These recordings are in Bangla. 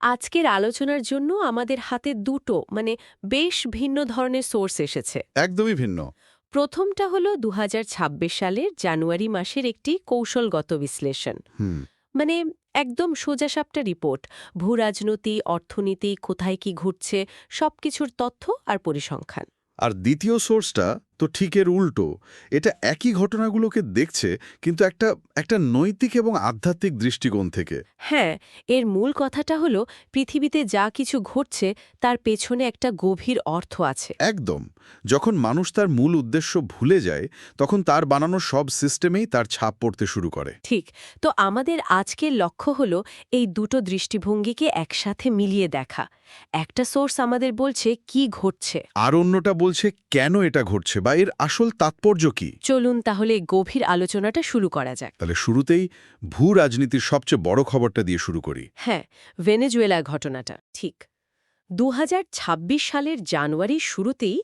আজকের আলোচনার জন্য আমাদের হাতে দুটো মানে বেশ ভিন্ন ধরনের সোর্স এসেছে। একদমই ভিন্ন। প্রথমটা হলো দু হাজার ছাব্বিশ সালের জানুয়ারি মাসের একটি কৌশলগত বিশ্লেষণ। মানে একদম সোজাসাপটা রিপোর্ট ভূরাজনীতি অর্থনীতি কোথায় কি ঘটছে সবকিছুর তথ্য আর পরিসংখ্যান। আর দ্বিতীয় সোর্সটা তো ঠিকের উল্টো। এটা একই ঘটনাগুলোকে দেখছে কিন্তু একটা একটা নৈতিক এবং আধ্যাত্মিক দৃষ্টিকোণ থেকে। হ্যাঁ এর মূল কথাটা হলো পৃথিবীতে যা কিছু ঘটছে তার পেছনে একটা গভীর অর্থ আছে। একদম। যখন মানুষ তার মূল উদ্দেশ্য ভুলে যায় তখন তার বানানো সব সিস্টেমেই তার ছাপ পড়তে শুরু করে। ঠিক। তো আমাদের আজকের লক্ষ্য হলো এই দুটো দৃষ্টিভঙ্গিকে একসাথে মিলিয়ে দেখা। একটা সোর্স আমাদের বলছে কি ঘটছে? আর অন্যটা বলছে কেন এটা ঘটছে? বা এর আসল তাৎপর্য কি? চলুন তাহলে গভীর আলোচনাটা শুরু করা যাক। তাহলে শুরুতেই ভূ রাজনীতির সবচেয়ে বড় খবরটা দিয়ে শুরু করি। হ্যাঁ ভেনেজুয়েলা ঘটনাটা ঠিক। দু হাজার ছাব্বিশ সালের জানুয়ারির শুরুতেই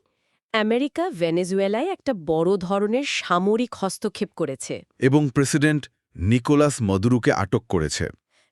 আমেরিকা ভেনেজুয়েলায় একটা বড় ধরনের সামরিক হস্তক্ষেপ করেছে। এবং প্রেসিডেন্ট নিকোলাস মদুরুকে আটক করেছে।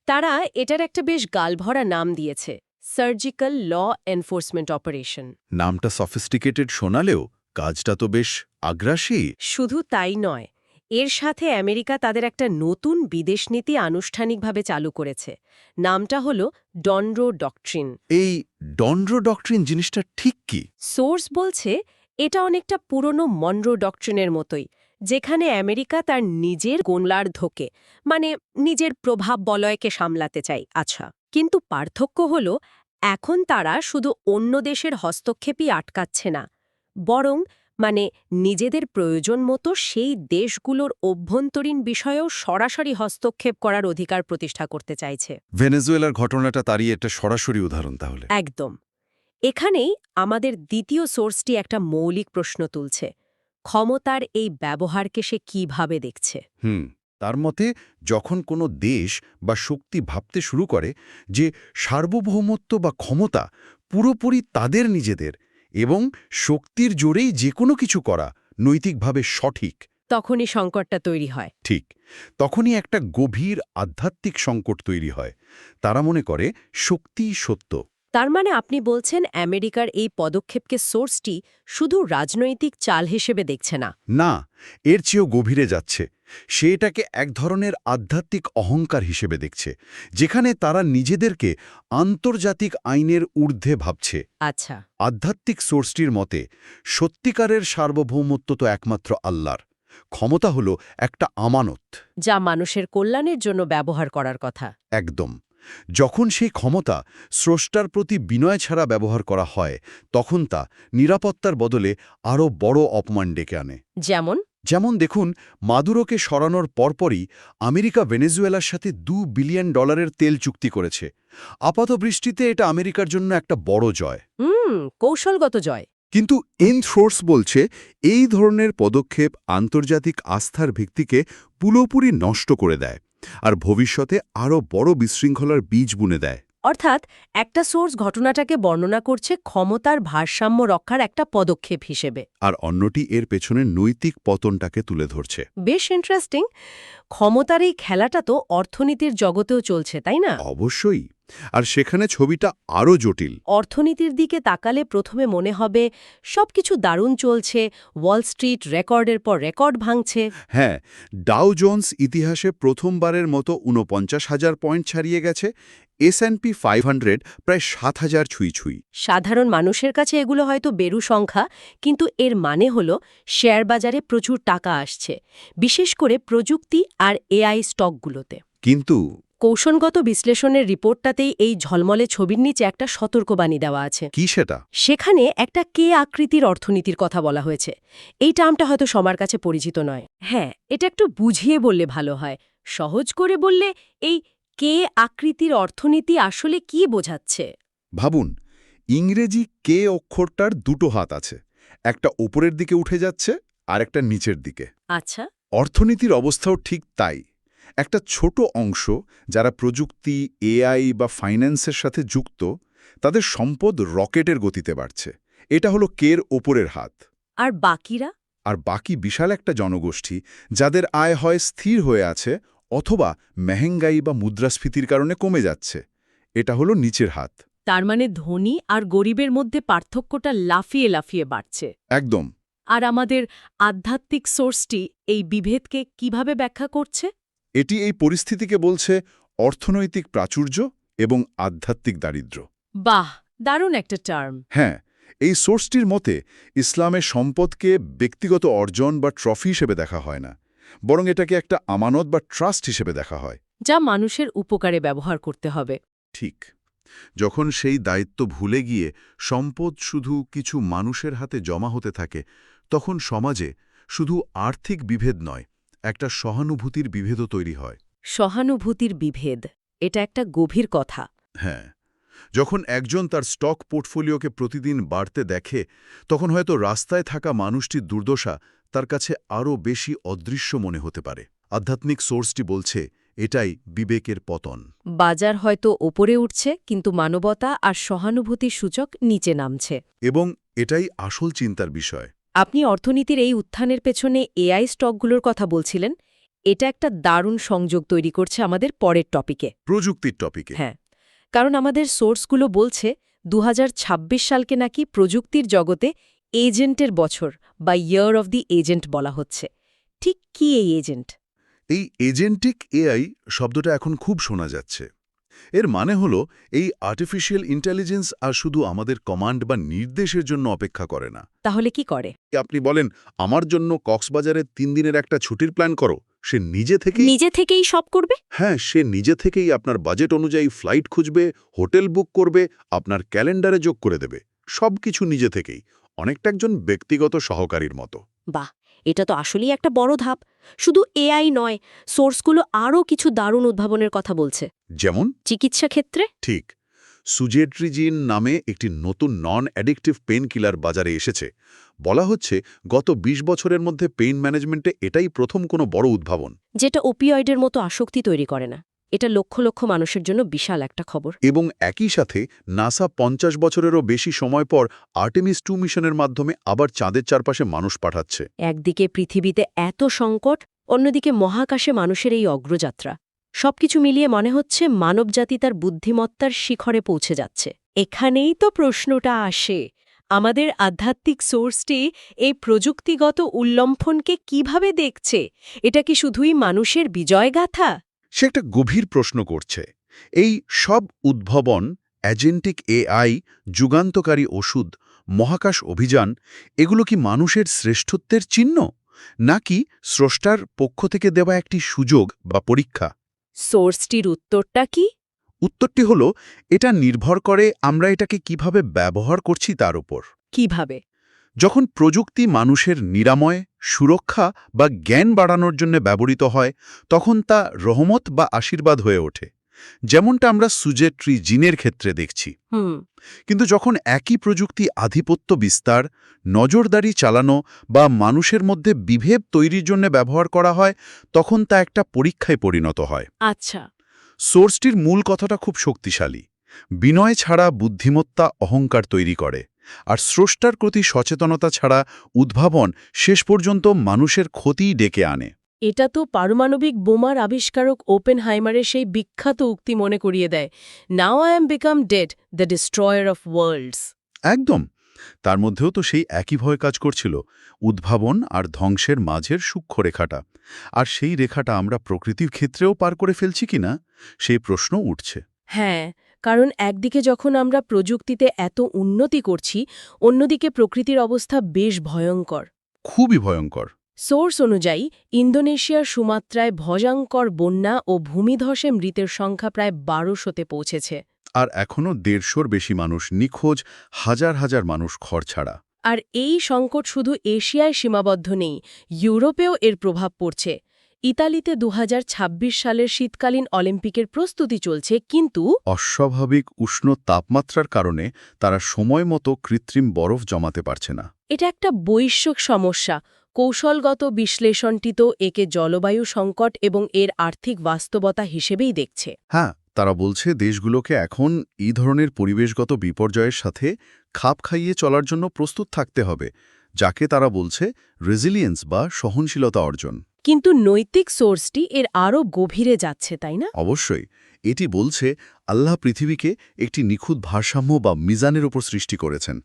তারা এটার একটা বেশ গালভরা নাম দিয়েছে সার্জিক্যাল ল এনফোর্সমেন্ট অপারেশন। নামটা সফিস্টিকেটেড শোনালেও কাজটা তো বেশ আগ্রাসী। শুধু তাই নয় এর সাথে আমেরিকা তাদের একটা নতুন বিদেশ নীতি আনুষ্ঠানিকভাবে চালু করেছে। নামটা হল ডনরো ডকট্রিন। এই ডন্ড্রো ডক্ট্রিন জিনিসটা ঠিক কি? সোর্স বলছে এটা অনেকটা পুরনো মনরো ডকট্রিনের মতোই যেখানে আমেরিকা তার নিজের গোনলার ধোকে মানে নিজের প্রভাব বলয়কে সামলাতে চাই আচ্ছা কিন্তু পার্থক্য হল এখন তারা শুধু অন্য দেশের হস্তক্ষেপই আটকাচ্ছে না বরং মানে নিজেদের প্রয়োজন মতো সেই দেশগুলোর অভ্যন্তরীণ বিষয়েও সরাসরি হস্তক্ষেপ করার অধিকার প্রতিষ্ঠা করতে চাইছে। ভেনেজুয়েলার ঘটনাটা তারই একটা সরাসরি উদাহরণ তাহলে। একদম। এখানেই আমাদের দ্বিতীয় সোর্সটি একটা মৌলিক প্রশ্ন তুলছে। ক্ষমতার এই ব্যবহারকে সে কীভাবে দেখছে? হুম তার মতে যখন কোনো দেশ বা শক্তি ভাবতে শুরু করে যে সার্বভৌমত্ব বা ক্ষমতা পুরোপুরি তাদের নিজেদের এবং শক্তির জোরেই যে কোনো কিছু করা নৈতিকভাবে সঠিক। তখনই সংকটটা তৈরি হয়। ঠিক। তখনই একটা গভীর আধ্যাত্মিক সংকট তৈরি হয়। তারা মনে করে শক্তি সত্য। তার মানে আপনি বলছেন আমেরিকার এই পদক্ষেপকে সোর্সটি শুধু রাজনৈতিক চাল হিসেবে দেখছে না। না এর চেয়েও গভীরে যাচ্ছে। সে এটাকে এক ধরনের আধ্যাত্মিক অহংকার হিসেবে দেখছে যেখানে তারা নিজেদেরকে আন্তর্জাতিক আইনের ঊর্ধ্বে ভাবছে। আচ্ছা। আধ্যাত্মিক সোর্সটির মতে সত্যিকারের সার্বভৌমত্ব তো একমাত্র আল্লাহর ক্ষমতা হল একটা আমানত। যা মানুষের কল্যাণের জন্য ব্যবহার করার কথা। একদম। যখন সেই ক্ষমতা স্রষ্টার প্রতি বিনয় ছাড়া ব্যবহার করা হয় তখন তা নিরাপত্তার বদলে আরও বড় অপমান ডেকে আনে। যেমন? যেমন দেখুন মাদুরোকে সরানোর পরপরই আমেরিকা ভেনেজুয়েলার সাথে দু বিলিয়ন ডলারের তেল চুক্তি করেছে। আপাত বৃষ্টিতে এটা আমেরিকার জন্য একটা বড় জয়। হুম কৌশলগত জয়। কিন্তু এন সোর্স বলছে এই ধরনের পদক্ষেপ আন্তর্জাতিক আস্থার ভিত্তিকে পুরোপুরি নষ্ট করে দেয়। আর ভবিষ্যতে আরও বড় বিশৃঙ্খলার বীজ বুনে দেয়। অর্থাৎ একটা সোর্স ঘটনাটাকে বর্ণনা করছে ক্ষমতার ভারসাম্য রক্ষার একটা পদক্ষেপ হিসেবে। আর অন্যটি এর পেছনে নৈতিক পতনটাকে তুলে ধরছে। বেশ ইন্টারেস্টিং ক্ষমতার এই খেলাটা তো অর্থনীতির জগতেও চলছে তাই না? অবশ্যই। আর সেখানে ছবিটা আরও জটিল। অর্থনীতির দিকে তাকালে প্রথমে মনে হবে সবকিছু দারুণ চলছে ওয়াল স্ট্রিট রেকর্ডের পর রেকর্ড ভাঙছে। হ্যাঁ ডাও জোন্স ইতিহাসে প্রথমবারের মতো ঊনপঞ্চাশ হাজার পয়েন্ট ছাড়িয়ে গেছে এসএনপি ফাইভ হান্ড্রেড প্রায় সাত হাজার ছুঁই ছুঁই। সাধারণ মানুষের কাছে এগুলো হয়তো বেরু সংখ্যা কিন্তু এর মানে হল শেয়ার বাজারে প্রচুর টাকা আসছে বিশেষ করে প্রযুক্তি আর এআই স্টকগুলোতে কিন্তু কৌশলগত বিশ্লেষণের রিপোর্টটাতেই এই ঝলমলে ছবির নিচে একটা সতর্কবাণী দেওয়া আছে। কি সেটা? সেখানে একটা কে আকৃতির অর্থনীতির কথা বলা হয়েছে। এই টার্মটা হয়তো সবার কাছে পরিচিত নয়। হ্যাঁ এটা একটু বুঝিয়ে বললে ভালো হয়। সহজ করে বললে এই কে আকৃতির অর্থনীতি আসলে কি বোঝাচ্ছে? ভাবুন ইংরেজি কে অক্ষরটার দুটো হাত আছে। একটা ওপরের দিকে উঠে যাচ্ছে আর একটা নিচের দিকে। আচ্ছা। অর্থনীতির অবস্থাও ঠিক তাই। একটা ছোট অংশ যারা প্রযুক্তি এআই বা ফাইন্যান্সের সাথে যুক্ত তাদের সম্পদ রকেটের গতিতে বাড়ছে। এটা হলো কের ওপরের হাত। আর বাকিরা? আর বাকি বিশাল একটা জনগোষ্ঠী যাদের আয় হয় স্থির হয়ে আছে অথবা মেহেঙ্গাই বা মুদ্রাস্ফীতির কারণে কমে যাচ্ছে। এটা হলো নিচের হাত। তার মানে ধনী আর গরিবের মধ্যে পার্থক্যটা লাফিয়ে লাফিয়ে বাড়ছে। একদম। আর আমাদের আধ্যাত্মিক সোর্সটি এই বিভেদকে কীভাবে ব্যাখ্যা করছে? এটি এই পরিস্থিতিকে বলছে অর্থনৈতিক প্রাচুর্য এবং আধ্যাত্মিক দারিদ্র্য। বাহ দারুণ একটা টার্ম। হ্যাঁ এই সোর্সটির মতে ইসলামের সম্পদকে ব্যক্তিগত অর্জন বা ট্রফি হিসেবে দেখা হয় না বরং এটাকে একটা আমানত বা ট্রাস্ট হিসেবে দেখা হয়। যা মানুষের উপকারে ব্যবহার করতে হবে। ঠিক যখন সেই দায়িত্ব ভুলে গিয়ে সম্পদ শুধু কিছু মানুষের হাতে জমা হতে থাকে তখন সমাজে শুধু আর্থিক বিভেদ নয় একটা সহানুভূতির বিভেদও তৈরি হয়। সহানুভূতির বিভেদ এটা একটা গভীর কথা। হ্যাঁ যখন একজন তার স্টক পোর্টফোলিওকে প্রতিদিন বাড়তে দেখে তখন হয়তো রাস্তায় থাকা মানুষটির দুর্দশা তার কাছে আরও বেশি অদৃশ্য মনে হতে পারে। আধ্যাত্মিক সোর্সটি বলছে এটাই বিবেকের পতন। বাজার হয়তো ওপরে উঠছে কিন্তু মানবতা আর সহানুভূতির সূচক নিচে নামছে। এবং এটাই আসল চিন্তার বিষয়। আপনি অর্থনীতির এই উত্থানের পেছনে এআই স্টকগুলোর কথা বলছিলেন। এটা একটা দারুণ সংযোগ তৈরি করছে আমাদের পরের টপিকে। প্রযুক্তির টপিকে। হ্যাঁ কারণ আমাদের সোর্সগুলো বলছে দু হাজার ছাব্বিশ সালকে নাকি প্রযুক্তির জগতে এজেন্টের বছর বা ইয়ার অব দি এজেন্ট বলা হচ্ছে। ঠিক কি এই এজেন্ট? এই এজেন্টিক এআই শব্দটা এখন খুব শোনা যাচ্ছে। এর মানে হলো এই আর্টিফিশিয়াল ইন্টেলিজেন্স আর শুধু আমাদের কমান্ড বা নির্দেশের জন্য অপেক্ষা করে না। তাহলে কি করে? আপনি বলেন আমার জন্য কক্সবাজারে তিন দিনের একটা ছুটির প্ল্যান করো। সে নিজে থেকেই নিজে থেকেই সব করবে? হ্যাঁ সে নিজে থেকেই আপনার বাজেট অনুযায়ী ফ্লাইট খুঁজবে হোটেল বুক করবে আপনার ক্যালেন্ডারে যোগ করে দেবে। সব কিছু নিজে থেকেই। অনেকটা একজন ব্যক্তিগত সহকারীর মতো। বাহ! এটা তো আসলেই একটা বড় ধাপ। শুধু এআই নয় সোর্সগুলো আরও কিছু দারুণ উদ্ভাবনের কথা বলছে। যেমন? চিকিৎসা ক্ষেত্রে? ঠিক। সুজেট্রিজিন নামে একটি নতুন নন অ্যাডিকটিভ পেন কিলার বাজারে এসেছে। বলা হচ্ছে গত ২০ বছরের মধ্যে পেইন ম্যানেজমেন্টে এটাই প্রথম কোনো বড় উদ্ভাবন। যেটা ওপিয়য়েডের মতো আসক্তি তৈরি করে না। এটা লক্ষ লক্ষ মানুষের জন্য বিশাল একটা খবর। এবং একই সাথে নাসা পঞ্চাশ বছরেরও বেশি সময় পর আর্টেমিস টু মিশনের মাধ্যমে আবার চাঁদের চারপাশে মানুষ পাঠাচ্ছে। একদিকে পৃথিবীতে এত সংকট অন্যদিকে মহাকাশে মানুষের এই অগ্রযাত্রা। সবকিছু মিলিয়ে মনে হচ্ছে মানবজাতি তার বুদ্ধিমত্তার শিখরে পৌঁছে যাচ্ছে। এখানেই তো প্রশ্নটা আসে আমাদের আধ্যাত্মিক সোর্সটি এই প্রযুক্তিগত উল্লম্ফনকে কীভাবে দেখছে? এটা কি শুধুই মানুষের বিজয়গাথা? সে একটা গভীর প্রশ্ন করছে। এই সব উদ্ভাবন অ্যাজেন্টিক এআই যুগান্তকারী ওষুধ মহাকাশ অভিযান এগুলো কি মানুষের শ্রেষ্ঠত্বের চিহ্ন? নাকি স্রষ্টার পক্ষ থেকে দেওয়া একটি সুযোগ বা পরীক্ষা? সোর্সটির উত্তরটা কি? উত্তরটি হল এটা নির্ভর করে আমরা এটাকে কীভাবে ব্যবহার করছি তার উপর। কীভাবে? যখন প্রযুক্তি মানুষের নিরাময় সুরক্ষা বা জ্ঞান বাড়ানোর জন্য ব্যবহৃত হয় তখন তা রহমত বা আশীর্বাদ হয়ে ওঠে। যেমনটা আমরা সুজেট্রি জিনের ক্ষেত্রে দেখছি। কিন্তু যখন একই প্রযুক্তি আধিপত্য বিস্তার নজরদারি চালানো বা মানুষের মধ্যে বিভেদ তৈরির জন্য ব্যবহার করা হয় তখন তা একটা পরীক্ষায় পরিণত হয়। আচ্ছা। সোর্সটির মূল কথাটা খুব শক্তিশালী। বিনয় ছাড়া বুদ্ধিমত্তা অহংকার তৈরি করে। আর স্রষ্টার প্রতি সচেতনতা ছাড়া উদ্ভাবন শেষ পর্যন্ত মানুষের ক্ষতিই ডেকে আনে। এটা তো পারমাণবিক বোমার আবিষ্কারক ওপেন হাইমারের সেই বিখ্যাত উক্তি মনে করিয়ে দেয় now I am become dead the destroyer of worlds একদম। তার মধ্যেও তো সেই একই ভয় কাজ করছিল উদ্ভাবন আর ধ্বংসের মাঝের সূক্ষ্ম রেখাটা আর সেই রেখাটা আমরা প্রকৃতির ক্ষেত্রেও পার করে ফেলছি কিনা সেই প্রশ্ন উঠছে। হ্যাঁ কারণ একদিকে যখন আমরা প্রযুক্তিতে এত উন্নতি করছি অন্যদিকে প্রকৃতির অবস্থা বেশ ভয়ঙ্কর। খুবই ভয়ঙ্কর। সোর্স অনুযায়ী ইন্দোনেশিয়ার সুমাত্রায় ভজাঙ্কর বন্যা ও ভূমিধসে মৃতের সংখ্যা প্রায় বারোশোতে পৌঁছেছে। আর এখনও দেড়শোর বেশি মানুষ নিখোঁজ হাজার হাজার মানুষ খড় ছাড়া আর এই সংকট শুধু এশিয়ায় সীমাবদ্ধ নেই ইউরোপেও এর প্রভাব পড়ছে। ইতালিতে দু হাজার ছাব্বিশ সালের শীতকালীন অলিম্পিকের প্রস্তুতি চলছে কিন্তু অস্বাভাবিক উষ্ণ তাপমাত্রার কারণে তারা সময় মতো কৃত্রিম বরফ জমাতে পারছে না। এটা একটা বৈশ্বিক সমস্যা। কৌশলগত বিশ্লেষণটি তো একে জলবায়ু সংকট এবং এর আর্থিক বাস্তবতা হিসেবেই দেখছে। হ্যাঁ তারা বলছে দেশগুলোকে এখন এই ধরনের পরিবেশগত বিপর্যয়ের সাথে খাপ খাইয়ে চলার জন্য প্রস্তুত থাকতে হবে যাকে তারা বলছে রেজিলিয়েন্স বা সহনশীলতা অর্জন। কিন্তু নৈতিক সোর্সটি এর আরও গভীরে যাচ্ছে তাই না? অবশ্যই। এটি বলছে আল্লাহ পৃথিবীকে একটি নিখুঁত ভারসাম্য বা মিজানের ওপর সৃষ্টি করেছেন।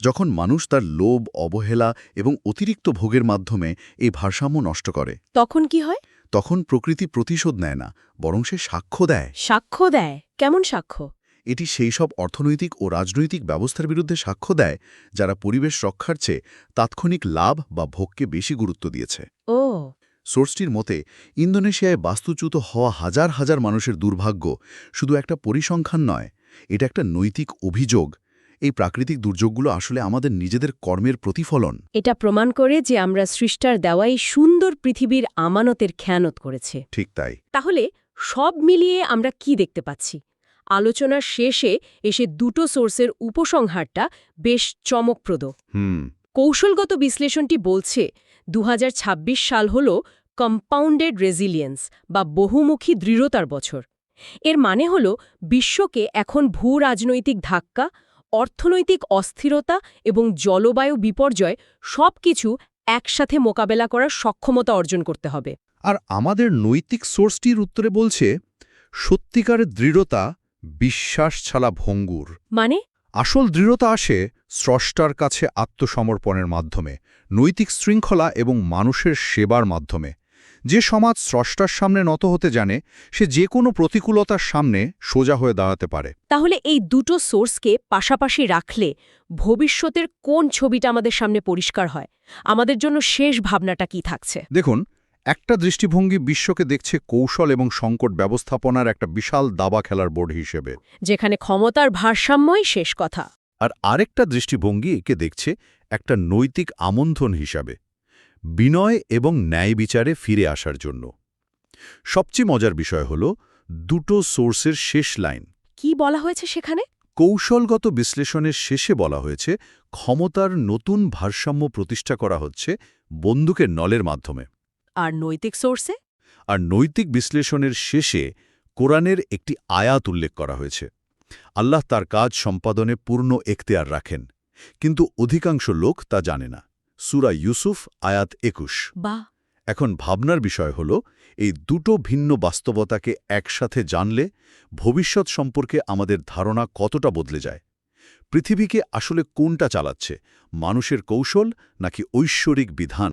যখন মানুষ তার লোভ অবহেলা এবং অতিরিক্ত ভোগের মাধ্যমে এই ভারসাম্য নষ্ট করে তখন কি হয়? তখন প্রকৃতি প্রতিশোধ নেয় না বরং সে সাক্ষ্য দেয়। সাক্ষ্য দেয়? কেমন সাক্ষ্য? এটি সেই সব অর্থনৈতিক ও রাজনৈতিক ব্যবস্থার বিরুদ্ধে সাক্ষ্য দেয় যারা পরিবেশ রক্ষার চেয়ে তাৎক্ষণিক লাভ বা ভোগকে বেশি গুরুত্ব দিয়েছে। ও সোর্সটির মতে ইন্দোনেশিয়ায় বাস্তুচ্যুত হওয়া হাজার হাজার মানুষের দুর্ভাগ্য শুধু একটা পরিসংখ্যান নয় এটা একটা নৈতিক অভিযোগ। এই প্রাকৃতিক দুর্যোগগুলো আসলে আমাদের নিজেদের কর্মের প্রতিফলন। এটা প্রমাণ করে যে আমরা সৃষ্টার দেওয়াই সুন্দর পৃথিবীর আমানতের খেয়ানত করেছে। ঠিক তাই। তাহলে সব মিলিয়ে আমরা কি দেখতে পাচ্ছি? আলোচনার শেষে এসে দুটো সোর্সের উপসংহারটা বেশ চমকপ্রদ। হুম। কৌশলগত বিশ্লেষণটি বলছে দু হাজার ছাব্বিশ সাল হল কম্পাউন্ডেড রেজিলিয়েন্স বা বহুমুখী দৃঢ়তার বছর। এর মানে হল বিশ্বকে এখন ভূ রাজনৈতিক ধাক্কা অর্থনৈতিক অস্থিরতা এবং জলবায়ু বিপর্যয় সবকিছু একসাথে মোকাবেলা করার সক্ষমতা অর্জন করতে হবে। আর আমাদের নৈতিক সোর্সটির উত্তরে বলছে সত্যিকার দৃঢ়তা বিশ্বাস ছাড়া ভঙ্গুর। মানে? আসল দৃঢ়তা আসে স্রষ্টার কাছে আত্মসমর্পণের মাধ্যমে নৈতিক শৃঙ্খলা এবং মানুষের সেবার মাধ্যমে। যে সমাজ স্রষ্টার সামনে নত হতে জানে সে যে কোনো প্রতিকূলতার সামনে সোজা হয়ে দাঁড়াতে পারে। তাহলে এই দুটো সোর্সকে পাশাপাশি রাখলে ভবিষ্যতের কোন ছবিটা আমাদের সামনে পরিষ্কার হয়? আমাদের জন্য শেষ ভাবনাটা কি থাকছে? দেখুন একটা দৃষ্টিভঙ্গি বিশ্বকে দেখছে কৌশল এবং সংকট ব্যবস্থাপনার একটা বিশাল দাবা খেলার বোর্ড হিসেবে। যেখানে ক্ষমতার ভারসাম্যই শেষ কথা। আর আরেকটা দৃষ্টিভঙ্গি একে দেখছে একটা নৈতিক আমন্ত্রণ হিসাবে। বিনয় এবং ন্যায় বিচারে ফিরে আসার জন্য। সবচেয়ে মজার বিষয় হল দুটো সোর্সের শেষ লাইন। কি বলা হয়েছে সেখানে? কৌশলগত বিশ্লেষণের শেষে বলা হয়েছে ক্ষমতার নতুন ভারসাম্য প্রতিষ্ঠা করা হচ্ছে বন্দুকের নলের মাধ্যমে। আর নৈতিক সোর্সে? আর নৈতিক বিশ্লেষণের শেষে কোরআনের একটি আয়াত উল্লেখ করা হয়েছে। আল্লাহ তার কাজ সম্পাদনে পূর্ণ এখতেয়ার রাখেন কিন্তু অধিকাংশ লোক তা জানে না। সুরা ইউসুফ আয়াত একুশ। বা এখন ভাবনার বিষয় হল এই দুটো ভিন্ন বাস্তবতাকে একসাথে জানলে ভবিষ্যৎ সম্পর্কে আমাদের ধারণা কতটা বদলে যায়? পৃথিবীকে আসলে কোনটা চালাচ্ছে? মানুষের কৌশল নাকি ঐশ্বরিক বিধান?